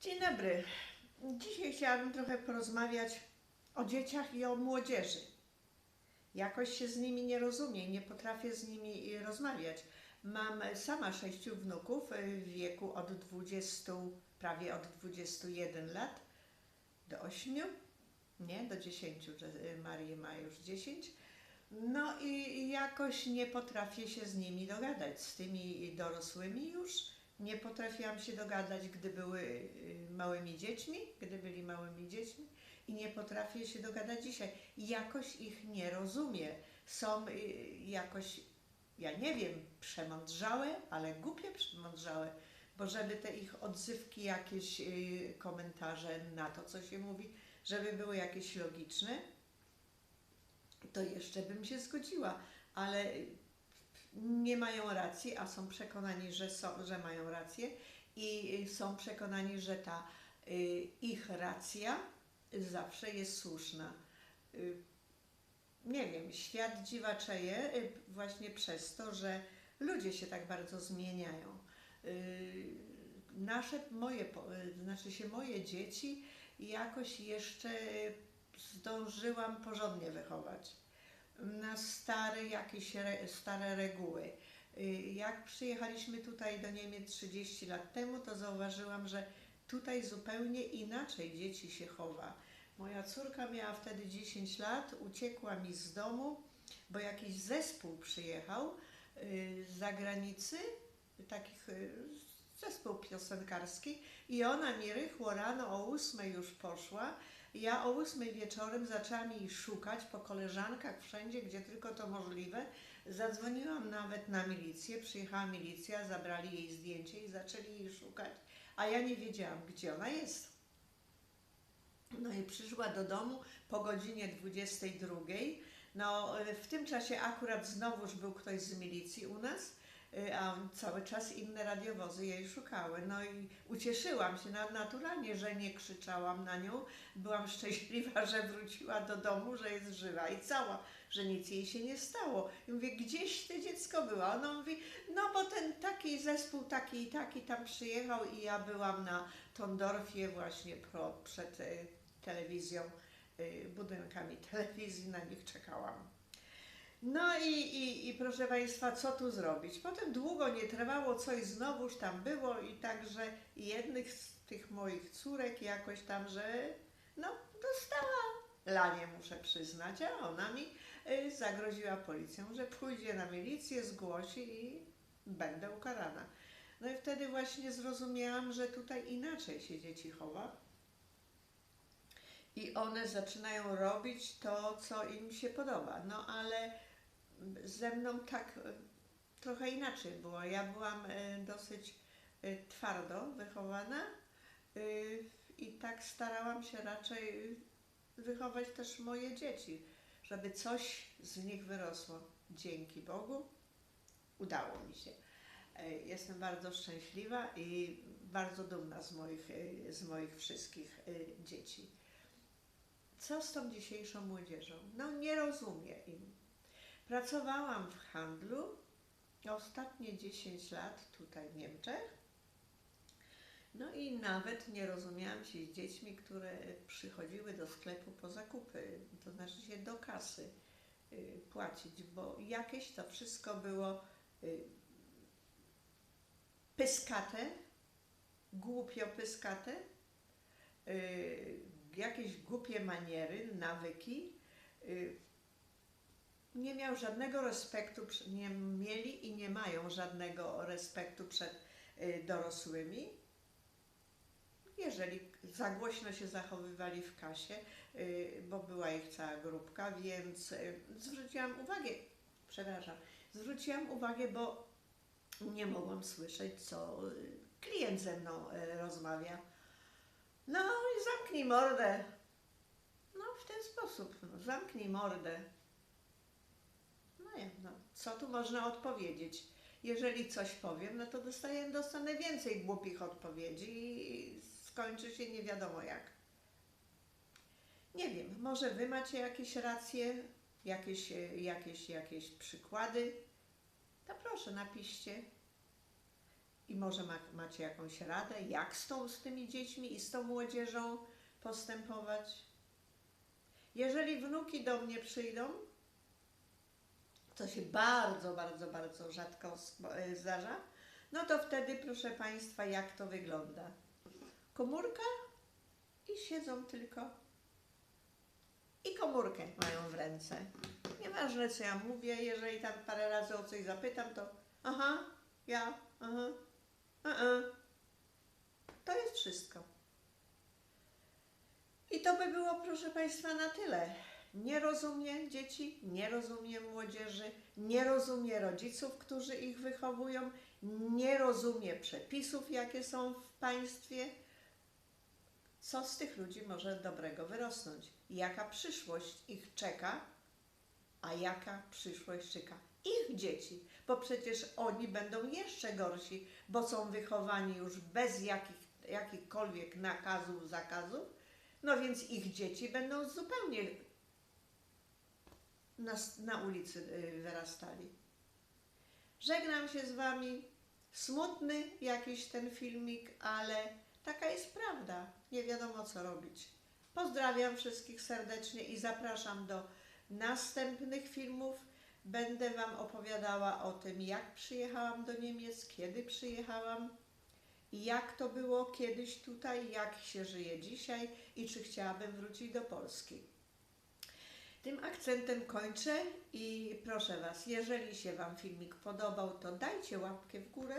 Dzień dobry. Dzisiaj chciałabym trochę porozmawiać o dzieciach i o młodzieży. Jakoś się z nimi nie rozumiem, nie potrafię z nimi y, rozmawiać. Mam sama sześciu wnuków y, w wieku od 20, prawie od 21 lat do 8, nie, do 10, że y, Maria ma już 10. No i jakoś nie potrafię się z nimi dogadać, z tymi dorosłymi już. Nie potrafiłam się dogadać, gdy były y, małymi dziećmi, gdy byli małymi dziećmi i nie potrafię się dogadać dzisiaj. Jakoś ich nie rozumiem. Są y, jakoś, ja nie wiem, przemądrzałe, ale głupie przemądrzałe, bo żeby te ich odzywki, jakieś y, komentarze na to, co się mówi, żeby były jakieś logiczne, to jeszcze bym się zgodziła, ale nie mają racji, a są przekonani, że, są, że mają rację i są przekonani, że ta y, ich racja zawsze jest słuszna. Y, nie wiem, świat dziwaczeje y, właśnie przez to, że ludzie się tak bardzo zmieniają. Nasze, moje, znaczy się moje dzieci jakoś jeszcze zdążyłam porządnie wychować na stare jakieś re, stare reguły. Y, Jak przyjechaliśmy tutaj do Niemiec 30 lat temu, to zauważyłam, że tutaj zupełnie inaczej dzieci się chowa. Moja córka miała wtedy 10 lat, uciekła mi z domu, bo jakiś zespół przyjechał y, z zagranicy, takich y, zespół piosenkarski i ona mi rychło rano o 8 już poszła ja o ósmej wieczorem zaczęłam jej szukać po koleżankach, wszędzie, gdzie tylko to możliwe. Zadzwoniłam nawet na milicję, przyjechała milicja, zabrali jej zdjęcie i zaczęli jej szukać, a ja nie wiedziałam, gdzie ona jest. No i przyszła do domu po godzinie 22. No, w tym czasie akurat znowuż był ktoś z milicji u nas, a cały czas inne radiowozy jej szukały. No i ucieszyłam się na, naturalnie, że nie krzyczałam na nią. Byłam szczęśliwa, że wróciła do domu, że jest żywa i cała, że nic jej się nie stało. I mówię, gdzieś to dziecko była? Ona mówi, no bo ten taki zespół, taki i taki tam przyjechał i ja byłam na Tondorfie właśnie pro, przed y, telewizją, y, budynkami telewizji, na nich czekałam. No i, i, i proszę Państwa, co tu zrobić? Potem długo nie trwało, coś znowuż tam było i także jednych z tych moich córek jakoś tam, że no dostała lanie, muszę przyznać, a ona mi y, zagroziła policją, że pójdzie na milicję, zgłosi i będę ukarana. No i wtedy właśnie zrozumiałam, że tutaj inaczej się dzieci chowa. I one zaczynają robić to, co im się podoba. No ale ze mną tak e, trochę inaczej było. Ja byłam e, dosyć e, twardo wychowana i tak starałam się raczej wychować też moje dzieci, żeby coś z nich wyrosło. Dzięki Bogu udało mi się. Jestem bardzo szczęśliwa i bardzo dumna z moich, z moich wszystkich dzieci. Co z tą dzisiejszą młodzieżą? No nie rozumiem im. Pracowałam w handlu ostatnie 10 lat tutaj w Niemczech. No i nawet nie rozumiałam się z dziećmi, które przychodziły do sklepu po zakupy, to znaczy się do kasy y, płacić, bo jakieś to wszystko było y, pyskate, głupio pyskate, y, jakieś głupie maniery, nawyki. Nie miał żadnego respektu, nie mieli i nie mają żadnego respektu przed y, dorosłymi. Jeżeli za głośno się zachowywali w kasie, y, bo była ich cała grupka, więc y, zwróciłam uwagę, przepraszam, zwróciłam uwagę, bo nie mogłam słyszeć, co klient ze mną rozmawia. No i zamknij mordę. No w ten sposób, no, zamknij mordę. No ja, no, co tu można odpowiedzieć? Jeżeli coś powiem, no to dostaję, dostanę więcej głupich odpowiedzi i skończy się nie wiadomo jak. Nie wiem, może wy macie jakieś racje, jakieś, jakieś, jakieś przykłady, to proszę napiszcie. i może ma, macie jakąś radę, jak z, tą, z tymi dziećmi i z tą młodzieżą postępować. Jeżeli wnuki do mnie przyjdą, co się bardzo, bardzo, bardzo rzadko e, zdarza, no to wtedy, proszę Państwa, jak to wygląda? Komórka i siedzą tylko i komórkę mają w ręce. Nieważne co ja mówię, jeżeli tam parę razy o coś zapytam, to aha, ja, aha, aha. To jest wszystko. I to by było, proszę Państwa, na tyle. Nie rozumie dzieci, nie rozumie młodzieży, nie rozumie rodziców, którzy ich wychowują, nie rozumie przepisów, jakie są w państwie. Co z tych ludzi może dobrego wyrosnąć? Jaka przyszłość ich czeka, a jaka przyszłość czeka ich dzieci? Bo przecież oni będą jeszcze gorsi, bo są wychowani już bez jakich, jakichkolwiek nakazów, zakazów, no więc ich dzieci będą zupełnie na, na ulicy y, wyrastali. Żegnam się z Wami. Smutny jakiś ten filmik, ale taka jest prawda. Nie wiadomo co robić. Pozdrawiam wszystkich serdecznie i zapraszam do następnych filmów. Będę Wam opowiadała o tym, jak przyjechałam do Niemiec, kiedy przyjechałam, jak to było kiedyś tutaj, jak się żyje dzisiaj i czy chciałabym wrócić do Polski. Tym akcentem kończę i proszę Was, jeżeli się Wam filmik podobał, to dajcie łapkę w górę.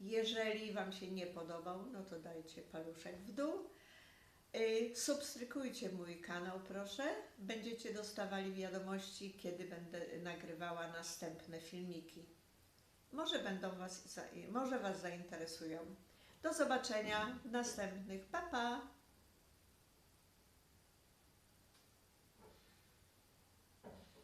Jeżeli Wam się nie podobał, no to dajcie paluszek w dół. Y, Subskrybujcie mój kanał, proszę. Będziecie dostawali wiadomości, kiedy będę nagrywała następne filmiki. Może będą was, za- może Was zainteresują. Do zobaczenia w następnych. Pa, pa!